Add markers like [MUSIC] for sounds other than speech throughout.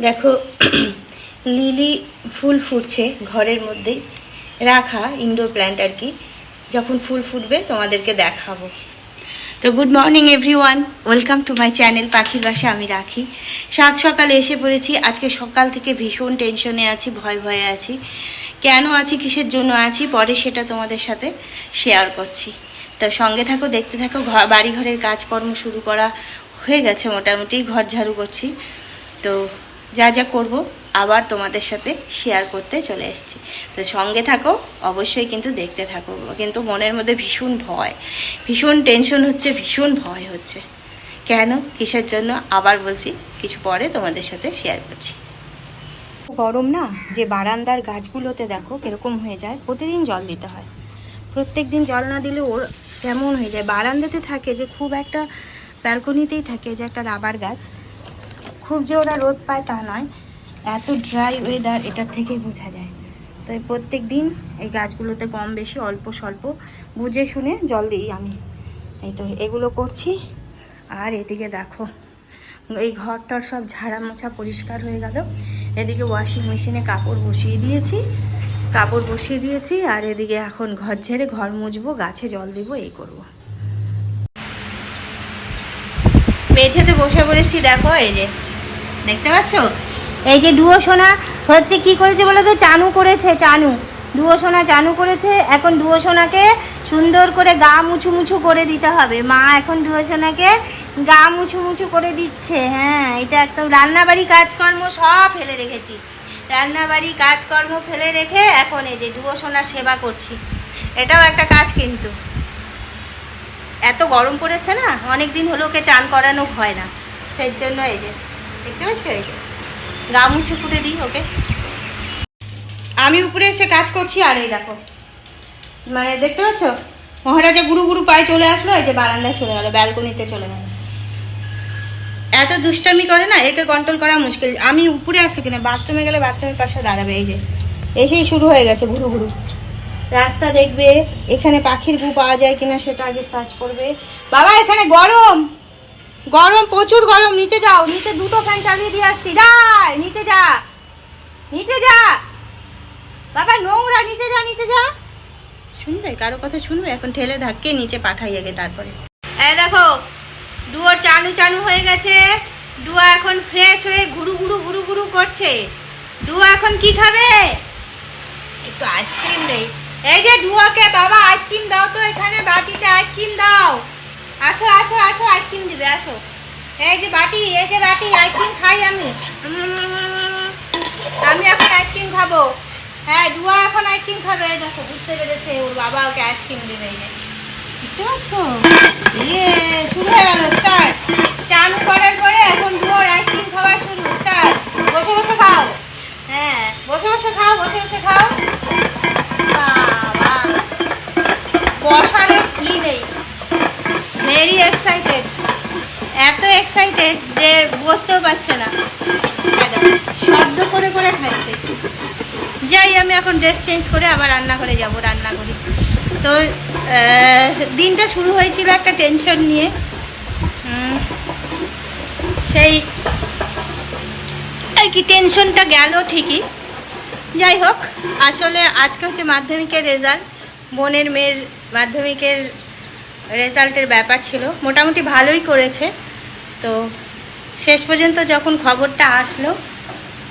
দেখো, [CLEARS THROAT] লিলি ফুল ফুটছে ঘরের মধ্যেই। রাখা ইনডোর প্ল্যান্ট আর কি। যখন ফুল ফুটবে, তোমাদেরকে দেখাবো। তো good morning everyone welcome to my channel পাখির বাসা, আমি রাখি। সাত সকালে এসে পড়েছি। আজকে সকাল থেকে ভীষণ টেনশনে আছি, ভয় ভয়ে আছি। কেন আছি, কিসের জন্য আছি, পরে সেটা তোমাদের সাথে শেয়ার করছি। তো সঙ্গে থাকো, দেখতে থাকো ঘর বাড়ি ঘরের কাজকর্ম শুরু করা হয়ে গেছে মোটামুটি, ঘর ঝাড়ু করছি। তো যা যা করব আবার তোমাদের সাথে শেয়ার করতে চলে এসেছি। তো সঙ্গে থাকো, অবশ্যই কিন্তু দেখতে থাকো। কিন্তু মনের মধ্যে ভীষণ ভয়। ভীষণ টেনশন হচ্ছে, ভীষণ ভয় হচ্ছে। কেন? কিসের জন্য? আবার বলছি, কিছু পরে তোমাদের সাথে শেয়ার করছি। গরম না? যে বারান্দার গাছগুলোতে দেখো কীরকম হয়ে যায়, প্রতিদিন জল দিতে হয়। প্রত্যেক দিন জল না দিলে ওর কেমন হয়ে যায়? বারান্দাতে থাকে যে খুব একটা ব্যালকনিতেই থাকে যে একটা রাবার গাছ। খুব যে ওরা রোদ পায় তা নয়, এত ড্রাই ওয়েদার এটার থেকেই বোঝা যায়। তো এই প্রত্যেক দিন এই গাছগুলোতে কম বেশি অল্প স্বল্প বুঝে শুনে জল দিই আমি। এই তো এগুলো করছি, আর এদিকে দেখো, এই ঘরটার সব ঝাড়া মোছা পরিষ্কার হয়ে গেল। এদিকে ওয়াশিং মেশিনে কাপড় বসিয়ে দিয়েছি, কাপড় বসিয়ে দিয়েছি, আর এদিকে এখন ঘর ঝেড়ে ঘর মুছবো, গাছে জল দিব, এই করব। মেঝেতে বসে পড়েছি, দেখো এই যে। দেখতে পাচ্ছ? এই যে ডুয়ো সোনা হচ্ছে কি করেছে বলো তো? চানু করেছে, চানু। ডুয়ো সোনা চানু করেছে। এখন ডুয়ো সোনাকে সুন্দর করে গা মুছু মুছু করে দিতে হবে। মা এখন ডুয়ো সোনাকে গা মুছু মুছু করে দিচ্ছে। হ্যাঁ এটা একদম রান্নাবাড়ি কাজকর্ম সব ফেলে রেখেছি। রান্নাবাড়ি কাজকর্ম ফেলে রেখে এখন এই যে ডুয়ো সোনার সেবা করছি। এটাও একটা কাজ কিন্তু। এত গরম পড়েছে না? অনেক দিন হলো ওকে চান করানো হয় না। সেই জন্য এই যে দেখতে পাচ্ছ এই যে, গা মুছে ফুটে দিই ওকে। আমি উপরে এসে কাজ করছি, আর এই দেখো। মানে দেখতে পাচ্ছ? মহারাজা গুরু গুরু পায়ে চলে আসলো, এই যে বারান্দায় চলে গেলো, ব্যালকনিতে চলে গেল। এত দুষ্টামি করে না, একে কন্ট্রোল করা মুশকিল। আমি উপরে আসলে কিনা বাথরুমে গেলে বাথরুমের পাশে দাঁড়াবে, এই যে। এসেই শুরু হয়ে গেছে ঘুরু ঘুরু। রাস্তা দেখবে, এখানে পাখির গু পাওয়া যায় কিনা সেটা আগে সার্চ করবে। বাবা, এখানে গরম! গরম, প্রচুর গরম। নিচে যাও, নিচে দুটো ফ্যান চালিয়ে দিয়ে আসছি। যাই নিচে যা। নিচে যা। বাবা, নোংরা, নিচে যা নিচে যা। শুনবে? কারও কথা শুনবে? এখন ঠেলে ধাক্কে নিচে পাঠাই আগে, তারপরে। এই দেখো ডুয়োর চানু চানু হয়ে গেছে। ডুয়া এখন ফ্রেশ হয়ে ঘুরু ঘুরু ঘুরু ঘুরু করছে। ডুয়া এখন কি খাবে? একটু আইসক্রিম নেই এই যে ডুয়াকে বাবা আইসক্রিম দাও তো এখানে বাটিতে আইসক্রিম দাও। আসো আসো আসো আইসক্রিম দিবে, আসো। এই যে বাটি, এই যে বাটি আইসক্রিম খাই আমি। আমি এখন আইসক্রিম খাব। হ্যাঁ ডুয়া এখন আইসক্রিম খাবে। দেখো, বুঝতে পেরেছে, ওর বাবা ওকে আইসক্রিম দেবে, এই যে। দেখতে পাচ্ছ? ইয়ে শুরু হয়ে গেল স্টার্ট চান করার পরে এখন ডুয়ার আইসক্রিম খাওয়া শুরু স্টার্ট বসে বসে খাও। হ্যাঁ বসে বসে খাও, বসে বসে খাও। এক্সাইটেড যে বসতেও পারছে না। শব্দ করে করে খাচ্ছে। যাই, আমি এখন ড্রেস চেঞ্জ করে আবার রান্নাঘরে যাব রান্না করি তো দিনটা শুরু হয়েছিল একটা টেনশন নিয়ে। সেই, আর কি টেনশনটা গেল ঠিকই। যাই হোক, আসলে আজকে হচ্ছে মাধ্যমিকের রেজাল্ট বোনের মেয়ের মাধ্যমিকের রেজাল্টের ব্যাপার ছিল। মোটামুটি ভালোই করেছে। তো শেষ পর্যন্ত যখন খবরটা আসলো,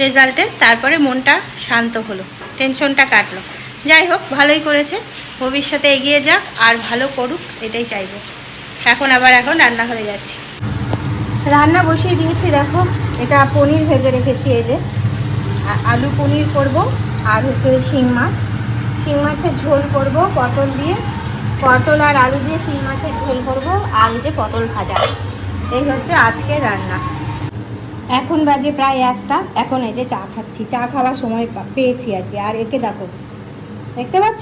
রেজাল্টে তারপরে মনটা শান্ত হলো, টেনশনটা কাটলো। যাই হোক, ভালোই করেছে। ভবিষ্যতে এগিয়ে যাক, আর ভালো করুক, এটাই চাইব। এখন আবার এখন রান্নাঘরে যাচ্ছি। রান্না বসিয়ে দিয়েছি, দেখো, এটা পনির ভেজে রেখেছি এই যে। আলু পনির করব, আর হচ্ছে শিং মাছ। শিং মাছের ঝোল করব, পটল দিয়ে। পটল আর আলু দিয়ে শিং মাছের ঝোল করব, আর যে পটল ভাজা। এই হচ্ছে আজকে রান্না। এখন বাজে প্রায় একটা, এখন এই যে চা খাচ্ছি। চা খাওয়ার সময় পেয়েছি আর কি। আর একে দেখো, দেখতে পাচ্ছ?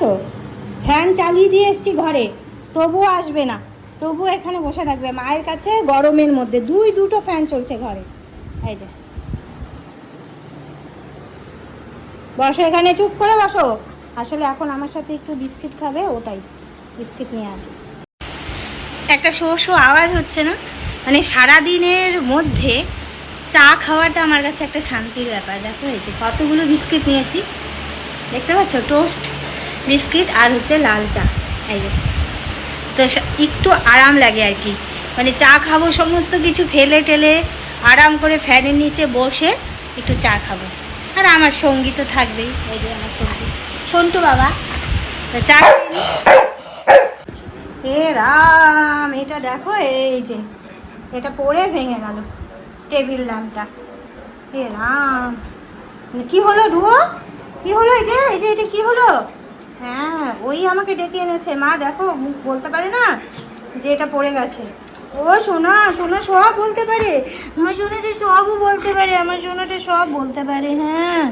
ফ্যান চালিয়ে দিয়ে এসছি ঘরে। তবুও আসবে না। তবুও এখানে বসে থাকবে। মায়ের কাছে গরমের মধ্যে দুই, দুটো ফ্যান চলছে ঘরে। এই যে। বসো এখানে, চুপ করে বসো। আসলে এখন আমার সাথে একটু বিস্কিট খাবে, ওটাই। বিস্কিট নিয়ে আসে। একটা শো শো আওয়াজ হচ্ছে না? মানে সারাদিনের মধ্যে চা খাওয়াটা আমার কাছে একটা শান্তির ব্যাপার। দেখো হয়েছে কতগুলো বিস্কিট নিয়েছি। দেখতে পাচ্ছ? টোস্ট, বিস্কিট আর হচ্ছে লাল চা। এই যে। তো একটু আরাম লাগে আর কি। মানে চা খাব, সমস্ত কিছু ফেলে টেলে আরাম করে ফ্যানের নিচে বসে একটু চা খাব। আর আমার সঙ্গী তো থাকবেই। এই যে আমার সঙ্গী। সন্টু বাবা। তো চা এ রাম, এটা দেখো এই যে। এটা পড়ে ভেঙে গেল, টেবিল ল্যাম্পটা। এ রাম। কি হলো ডুয়ো কি হলো এই যে? এই যে এটা কি হলো? হ্যাঁ ওই আমাকে ডেকে এনেছে। মা, দেখো, মুখ বলতে পারে না যে এটা পড়ে গেছে। ও, সোনা সোনা সব বলতে পারে। আমার সোনাটা সবও বলতে পারে, আমার সোনাটা সব বলতে পারে হ্যাঁ।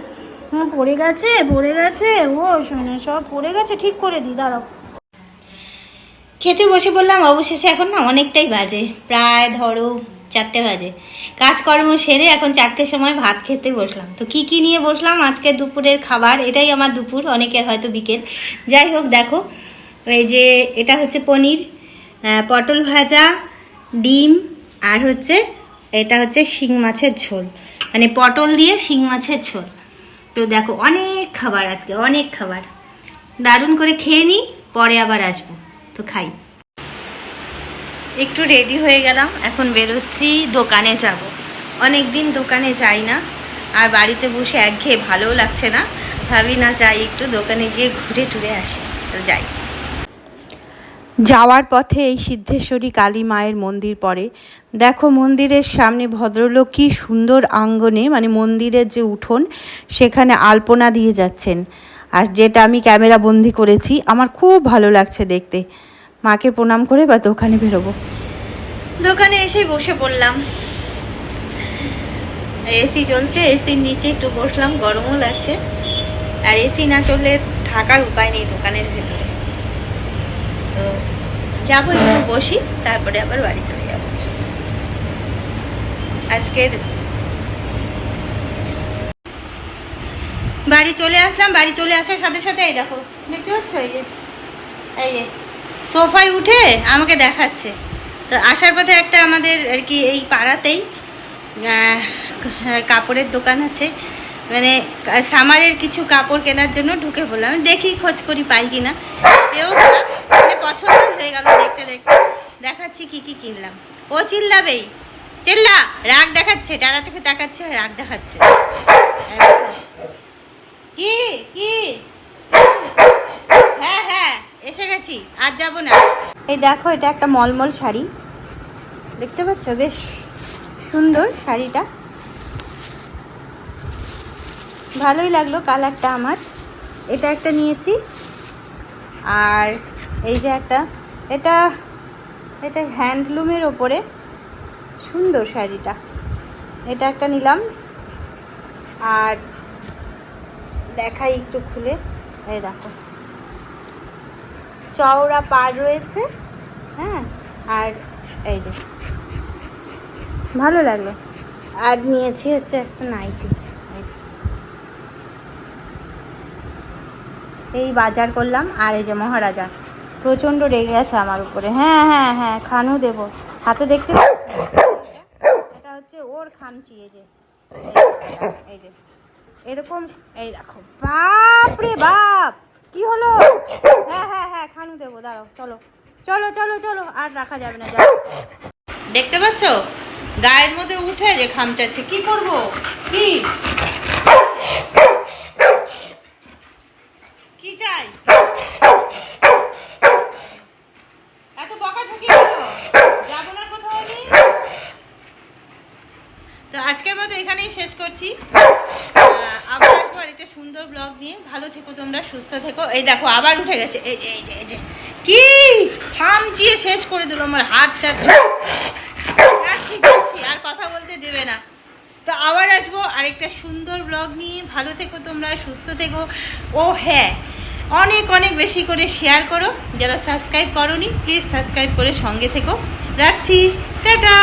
হ্যাঁ পড়ে গেছে পড়ে গেছে। ও, সোনা সব পড়ে গেছে। ঠিক করে দি, দাঁড়াও। খেতে বসে বললাম, অবশেষে এখন না অনেকটাই বাজে। প্রায় ধরো চারটে বাজে। কাজকর্ম সেরে এখন চারটের সময় ভাত খেতে বসলাম। তো কি কি নিয়ে বসলাম? আজকে দুপুরের খাবার। এটাই আমার দুপুর, অনেকের হয়তো বিকেল। যাই হোক, দেখো, এই যে এটা হচ্ছে পনির পটল ভাজা, ডিম, আর হচ্ছে এটা হচ্ছে শিং মাছের ঝোল। মানে পটল দিয়ে শিং মাছের ঝোল। তো দেখো, অনেক খাবার আজকে, অনেক খাবার। দারুণ করে খেয়ে নিই পরে আবার আসব। তো খাই। একটু রেডি হয়ে গেলাম, এখন বেরোচ্ছি, দোকানে যাব। অনেক দিন দোকানে যাই না, আর বাড়িতে বসে একঘেয়ে ভালোও লাগছে না। ভাবি, না, যাই, একটু দোকানে গিয়ে ঘুরে টুরে আসি। তো যাই। যাওয়ার পথে এই সিদ্ধেশ্বরী কালী মায়ের মন্দির পড়ে। দেখো মন্দিরের সামনে ভদ্রলোক কি সুন্দর আঙ্গনে মানে মন্দিরের যে উঠোন, সেখানে আলপনা দিয়ে যাচ্ছেন। আর যেটা আমি ক্যামেরা বন্দি করেছি, আমার খুব ভালো লাগছে দেখতে। মাকে প্রণাম করে বা দোকানে বেরোবো। দোকানে এসে বসে পড়লাম। এসি চলছে, এসির নিচে একটু বসলাম, গরমও লাগছে। আর এসি না চললে থাকার উপায় নেই দোকানের ভেতরে। তো যাব, একটু বসি, তারপরে আবার বাড়ি চলে যাব। আজকের বাড়ি চলে আসলাম, বাড়ি চলে আসার সাথে সাথে এই দেখো, দেখতে পাচ্ছ? এই যে এই যে, সোফায় উঠে আমাকে দেখাচ্ছে। তো আসার পথে একটা আমাদের আর কি এই পাড়াতেই কাপড়ের দোকান আছে। মানে সামারের কিছু কাপড় কেনার জন্য ঢুকে পড়লাম। দেখি খোঁজ করি পাই কিনা। পেয়েও গেলাম। মানে পছন্দ হয়ে গেল দেখতে দেখতে। দেখাচ্ছি কি কি কিনলাম। ও চিল্লাবেই। চিল্লা, রাগ দেখাচ্ছে টারা চোখে আর রাগ দেখাচ্ছে। কি কি হ্যাঁ হ্যাঁ এসে গেছি আজ যাব না। এই দেখো, এটা একটা মলমল শাড়ি। দেখতে পাচ্ছ? বেশ সুন্দর শাড়িটা। ভালোই লাগল কালারটা আমার। এটা একটা নিয়েছি। আর এই যে একটা, এটা এটা হ্যান্ডলুমের ওপরে সুন্দর শাড়িটা। এটা একটা নিলাম। আর দেখাই একটু খুলে। এই দেখো। চওড়া পাড় রয়েছে হ্যাঁ? আর এই যে। ভালো লাগল। আর নিয়েছি হচ্ছে একটা নাইটি। এই বাজার করলাম আর এই যে মহারাজা। প্রচণ্ড রেগে আছে আমার উপরে। হ্যাঁ হ্যাঁ হ্যাঁ খানও দেব। হাতে দেখতে এটা হচ্ছে ওর খামচি এই যে। এই যে, এই যে। এরকম, এই দেখো বাপ রে বাপ! কি হলো? হ্যাঁ হ্যাঁ হ্যাঁ খানু দেবো, দাঁড়াও, চলো। চলো চলো চলো, আর রাখা যাবে না, যাও। দেখতে পাচ্ছ? গায়ের মধ্যে উঠে যে খামচাচ্ছে কি করব? কি? কি চাই? এত বকাঝকি কেন যাব না কোথাও তো আজকের মতো এখানেই শেষ করছি আহ, আবার আসব আর একটা সুন্দর ব্লগ নিয়ে ভালো থেকো, তোমরা সুস্থ থেকো। এই দেখো, আবার উঠে গেছে। এই যে এই যে এই যে, কি? খামচিয়ে শেষ করে দিল আমার হাতটা। যাচ্ছি আর কথা বলতে দেবে না। তো আবার আসব আরেকটা সুন্দর ব্লগ নিয়ে। ভালো থেকো তোমরা, সুস্থ থেকো। ও হ্যাঁ অনেক অনেক বেশি করে শেয়ার করো। যারা সাবস্ক্রাইব করনি প্লিজ সাবস্ক্রাইব করে সঙ্গে থেকো। রাখছি। টাটা!